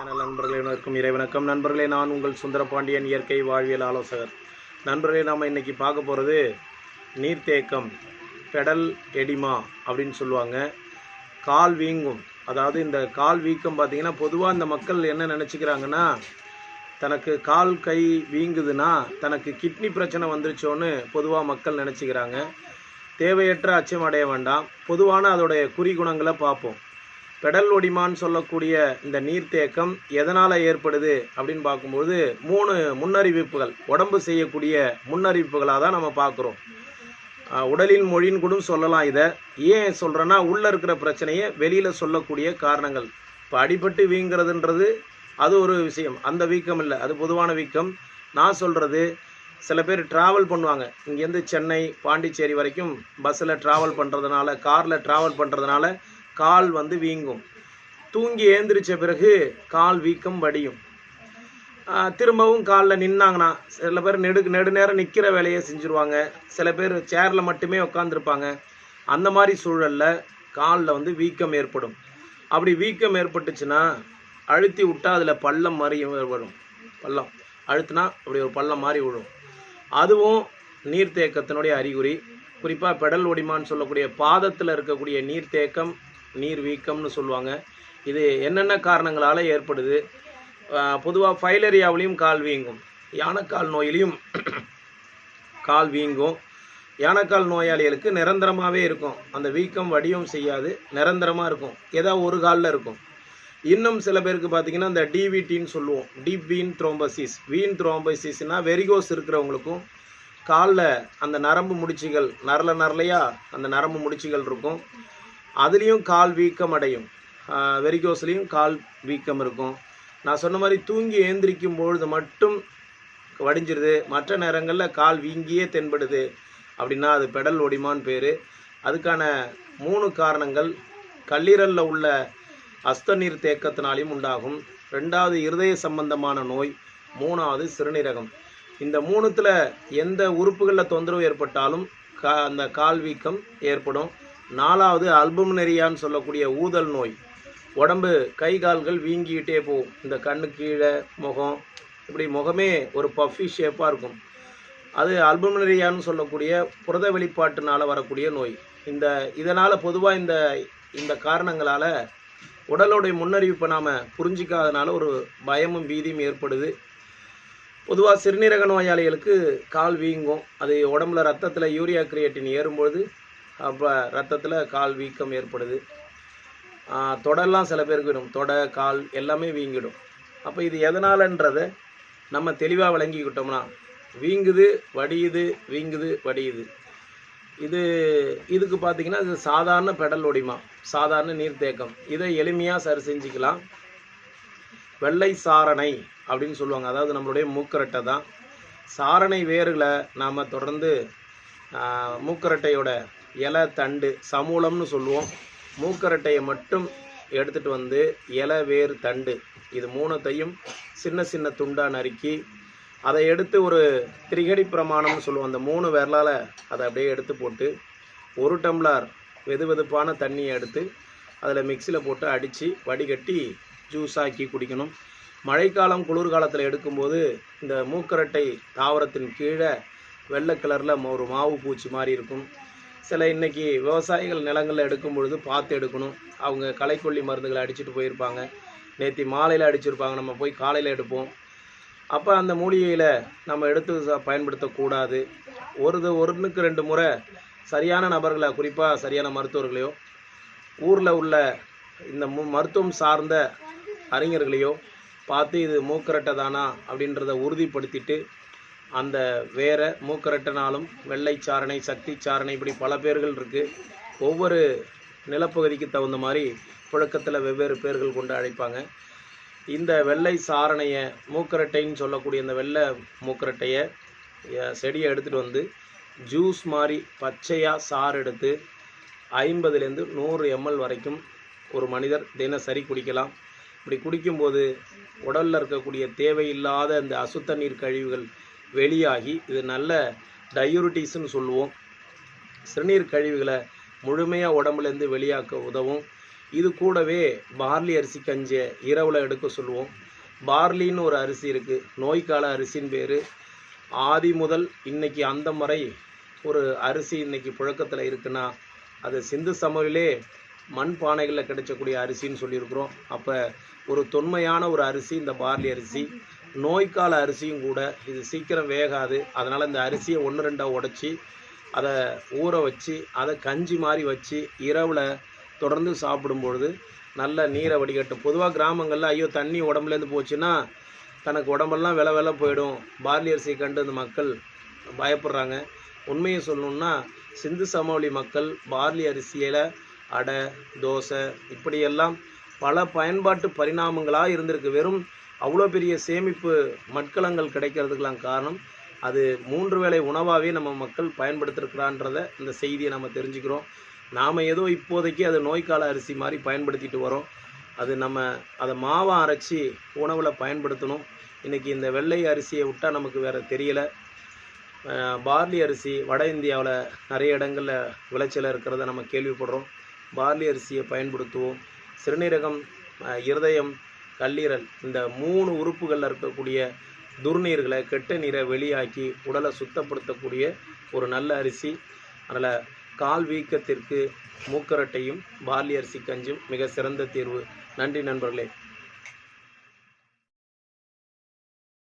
Channel நண்பர்களே இருக்கும் இறைவணக்கம். நண்பர்களே நான் உங்கள் சுந்தரபாண்டியன் இயற்கை வாழ்வியல் ஆலோசகர். நண்பர்களே நாம் இன்றைக்கி பார்க்க போகிறது நீர்த்தேக்கம் பெடல் எடிமா அப்படின்னு சொல்லுவாங்க. கால் வீங்கும். அதாவது இந்த கால் வீக்கம் பார்த்திங்கன்னா பொதுவாக இந்த மக்கள் என்ன நினச்சிக்கிறாங்கன்னா தனக்கு கால் கை வீங்குதுன்னா தனக்கு கிட்னி பிரச்சனை வந்துருச்சோன்னு பொதுவாக மக்கள் நினச்சிக்கிறாங்க. தேவையற்ற அச்சம் அடைய வேண்டாம். பொதுவான அதோடைய குறிகுணங்களை பார்ப்போம். பெடல் ஒடிமான்னு சொல்லக்கூடிய இந்த நீர்த்தேக்கம் எதனால் ஏற்படுது அப்படின்னு பார்க்கும்போது மூணு முன்னறிவிப்புகள். உடம்பு செய்யக்கூடிய முன்னறிவிப்புகளாக தான் நம்ம பார்க்குறோம். உடலின் மொழின்னு கூட சொல்லலாம் இதை. ஏன் சொல்கிறேன்னா உள்ளே இருக்கிற பிரச்சனையை வெளியில் சொல்லக்கூடிய காரணங்கள். இப்போ அடிபட்டு வீங்கிறதுன்றது அது ஒரு விஷயம். அந்த வீக்கம் இல்லை. அது பொதுவான வீக்கம். நான் சொல்கிறது சில பேர் ட்ராவல் பண்ணுவாங்க. இங்கேருந்து சென்னை பாண்டிச்சேரி வரைக்கும் பஸ்ஸில் ட்ராவல் பண்ணுறதுனால காரில் ட்ராவல் பண்ணுறதுனால கால் வந்து வீங்கும். தூங்கி ஏந்திரிச்ச பிறகு கால் வீக்கம் வடியும். திரும்பவும் காலில் நின்னாங்கன்னா சில பேர் நெடு நெடுநேரம் நிற்கிற வேலையை செஞ்சுருவாங்க. சில பேர் சேரில் மட்டுமே உட்காந்துருப்பாங்க அந்த மாதிரி சூழலில் காலில் வந்து வீக்கம் ஏற்படும். அப்படி வீக்கம் ஏற்பட்டுச்சுன்னா அழுத்தி விட்டால் அதில் பள்ளம் மாதிரி வரும். பள்ளம். அழுத்தினா அப்படி ஒரு பள்ளம் மாதிரி விழும். அதுவும் நீர்த்தேக்கத்தினுடைய அறிகுறி. குறிப்பாக பெடல் ஒடிமான்னு சொல்லக்கூடிய பாதத்தில் இருக்கக்கூடிய நீர்த்தேக்கம் நீர் வீக்கம்னு சொல்லுவாங்க. இது என்னென்ன காரணங்களால் ஏற்படுது? பொதுவாக ஃபைலரியாவிலையும் கால் வீங்கும். யானைக்கால் நோயிலையும் கால் வீங்கும். யானைக்கால் நோயாளிகளுக்கு நிரந்தரமாகவே இருக்கும். அந்த வீக்கம் வடிவம் செய்யாது. நிரந்தரமாக இருக்கும். ஏதாவது ஒரு காலில் இருக்கும். இன்னும் சில பேருக்கு பார்த்தீங்கன்னா இந்த டிவிடின்னு சொல்லுவோம். டீப் வீன் த்ரோம்பசிஸ் வீன் த்ரோம்பசிஸ்னால் வெரிகோஸ் இருக்கிறவங்களுக்கும் காலில் அந்த நரம்பு முடிச்சுகள் நரல நரலையா அந்த நரம்பு முடிச்சுகள் இருக்கும். அதுலேயும் கால் வீக்கம் அடையும் வெரிகோஸ்லேயும் கால் வீக்கம் இருக்கும் நான் சொன்ன மாதிரி தூங்கி ஏந்திரிக்கும் பொழுது மட்டும் வடிஞ்சிருது. மற்ற நேரங்களில் கால் வீங்கியே தென்படுது. அப்படின்னா அது பெடல் ஒடிமான் பேர். அதுக்கான மூணு காரணங்கள் கல்லீரலில் உள்ள அஸ்தநீர் தேக்கத்தினாலையும் உண்டாகும். ரெண்டாவது இருதய சம்பந்தமான நோய். மூணாவது சிறுநீரகம். இந்த மூணுத்தில் எந்த உறுப்புகளில் தொந்தரவு ஏற்பட்டாலும் கா அந்த கால் வீக்கம் ஏற்படும். நாலாவது அல்புமினரியான்னு சொல்லக்கூடிய ஊதல் நோய். உடம்பு கை கால்கள் வீங்கிக்கிட்டே போகும். இந்த கண்ணு கீழே முகம் இப்படி முகமே ஒரு பஃபி ஷேப்பாக இருக்கும். அது அல்புமினரியான்னு சொல்லக்கூடிய புரத வெளிப்பாட்டினால் வரக்கூடிய நோய். இந்த இதனால் பொதுவாக இந்த இந்த காரணங்களால் உடலுடைய முன்னறிவிப்பை நாம் புரிஞ்சிக்காதனால ஒரு பயமும் பீதியும் ஏற்படுது. பொதுவாக சிறுநீரக நோயாளிகளுக்கு கால் வீங்கும். அது உடம்புல ரத்தத்தில் யூரியா கிரியேட்டின் ஏறும்பொழுது அப்போ ரத்தத்தில் கால் வீக்கம் ஏற்படுது. தொடெல்லாம் சில பேருக்கு விடும் தொடை கால் எல்லாமே வீங்கிடும். அப்போ இது எதனாலன்றதை நம்ம தெளிவாக விளங்கிக்கிட்டோம்னா வீங்குது வடியுது வீங்குது வடியுது. இது இதுக்கு பார்த்தீங்கன்னா இது சாதாரண பெடல் ஒடிமா சாதாரண நீர்த்தேக்கம். இதை எளிமையாக சரி செஞ்சுக்கலாம். வெள்ளை சாரணை அப்படின்னு சொல்லுவாங்க. அதாவது நம்மளுடைய மூக்கரட்டை தான். சாரணை வேர்களை நாம் தொடர்ந்து மூக்கரட்டையோட இலை தண்டு சமூலம்னு சொல்லுவோம். மூக்கரட்டையை மட்டும் எடுத்துகிட்டு வந்து இலை வேர் தண்டு இது மூணத்தையும் சின்ன சின்ன துண்டாக நறுக்கி அதை எடுத்து ஒரு திரிகடி பிரமாணம்னு சொல்லுவோம். அந்த மூணு விரலால் அதை அப்படியே எடுத்து போட்டு ஒரு டம்ளர் வெது வெதுப்பான தண்ணியை எடுத்து அதில் மிக்சியில் போட்டு அடித்து வடிகட்டி ஜூஸ் ஆக்கி குடிக்கணும். மழைக்காலம் குளிர்காலத்தில் எடுக்கும்போது இந்த மூக்கரட்டை தாவரத்தின் கீழே வெள்ளை கலரில் ஒரு மாவு பூச்சி மாதிரி இருக்கும். சில இன்னைக்கு விவசாயிகள் நிலங்களில் எடுக்கும் பொழுது பார்த்து எடுக்கணும். அவங்க களைக்கொல்லி மருந்துகளை அடிச்சுட்டு போயிருப்பாங்க. நேற்று மாலையில் அடிச்சிருப்பாங்க. நம்ம போய் காலையில் எடுப்போம். அப்போ அந்த மூலிகையில் நம்ம எடுத்து பயன்படுத்தக்கூடாது ஒரு ஒன்றுக்கு ரெண்டு முறை சரியான நபர்களை குறிப்பாக சரியான மருத்துவர்களையோ ஊரில் உள்ள இந்த மு மருத்துவம் சார்ந்த அறிஞர்களையோ பார்த்து இது மூக்கரட்டை தானா அப்படின்றத உறுதிப்படுத்திட்டு அந்த வேற மூக்கரட்டைனாலும் வெள்ளை சாரணை சக்தி சாரணை இப்படி பல பேர்கள் இருக்குது ஒவ்வொரு நிலப்பகுதிக்கு தகுந்த மாதிரி புழக்கத்தில் வெவ்வேறு பேர்கள் கொண்டு அழைப்பாங்க. இந்த வெள்ளை சாரணையை மூக்கரட்டைன்னு சொல்லக்கூடிய இந்த வெள்ளை மூக்கரட்டையை செடியை எடுத்துகிட்டு வந்து ஜூஸ் மாதிரி பச்சையாக சாறு எடுத்து ஐம்பதுலேருந்து நூறு எம்எல் வரைக்கும் ஒரு மனிதர் தினசரி குடிக்கலாம். இப்படி குடிக்கும்போது உடலில் இருக்கக்கூடிய தேவையில்லாத இந்த அசுத்த நீர் கழிவுகள் வெளியாகி இது நல்ல டயூரிட்டிஸ்ன்னு சொல்லுவோம். சிறுநீர் கழிவுகளை முழுமையாக உடம்புலேருந்து வெளியாக்க உதவும். இது கூடவே பார்லி அரிசி கஞ்சியை இரவில் எடுக்க சொல்லுவோம். பார்லின்னு ஒரு அரிசி இருக்குது நோய்க்கால அரிசின்னு பேர். ஆதி முதல் இன்னைக்கு அந்த முறை ஒரு அரிசி இன்னைக்கு புழக்கத்தில் இருக்குன்னா அது சிந்து சமவெளியிலே மண் பானைகளில் கிடைச்சக்கூடிய அரிசின்னு சொல்லியிருக்கிறோம். அப்போ ஒரு தொன்மையான ஒரு அரிசி இந்த பார்லி அரிசி. நோய்க்கால அரிசியும் கூட இது சீக்கிரம் வேகாது. அதனால் இந்த அரிசியை ஒன்று ரெண்டாக உடச்சி அதை ஊற வச்சு அதை கஞ்சி மாதிரி வச்சு இரவில் தொடர்ந்து சாப்பிடும்பொழுது நல்ல நீரை வடிகட்டும். பொதுவாக கிராமங்களில் ஐயோ தண்ணி உடம்புலேருந்து போச்சுன்னா தனக்கு உடம்பெல்லாம் வில வில போயிடும். பார்லி அரிசியை கண்டு இந்த மக்கள் பயப்படுறாங்க. உண்மையை சொல்லணுன்னா சிந்து சமவெளி மக்கள் பார்லி அரிசியில் அடை தோசை இப்படியெல்லாம் பல பயன்பாட்டு பரிணாமங்களாக இருந்திருக்கு. வெறும் அவ்வளோ பெரிய சேமிப்பு மட்கலங்கள் கிடைக்கிறதுக்கெலாம் காரணம் அது மூன்று வேளை உணவாகவே நம்ம மக்கள் பயன்படுத்திருக்கிறான்றத இந்த செய்தியை நம்ம தெரிஞ்சுக்கிறோம். நாம் ஏதோ இப்போதைக்கு அது நோய்க்கால அரிசி மாதிரி பயன்படுத்திட்டு வரோம். அது நம்ம அதை மாவை அரைச்சி உணவில் பயன்படுத்தணும். இன்றைக்கி இந்த வெள்ளை அரிசியை விட்டால் நமக்கு வேறு தெரியலை. பார்லி அரிசி வட இந்தியாவில் நிறைய இடங்களில் விளைச்சல் இருக்கிறத நம்ம கேள்விப்படுறோம். பார்லி அரிசியை பயன்படுத்துவோம். சிறுநீரகம் இருதயம் கல்லீரல் இந்த மூணு உறுப்புகளில் இருக்கக்கூடிய துர்நீர்களை கெட்ட நீரை வெளியாக்கி உடலை சுத்தப்படுத்தக்கூடிய ஒரு நல்ல அரிசி. அதனால் கால் வீக்கத்திற்கு மூக்கரட்டையும் பார்லி அரிசி கஞ்சும் மிக சிறந்த தீர்வு. நன்றி நண்பர்களே.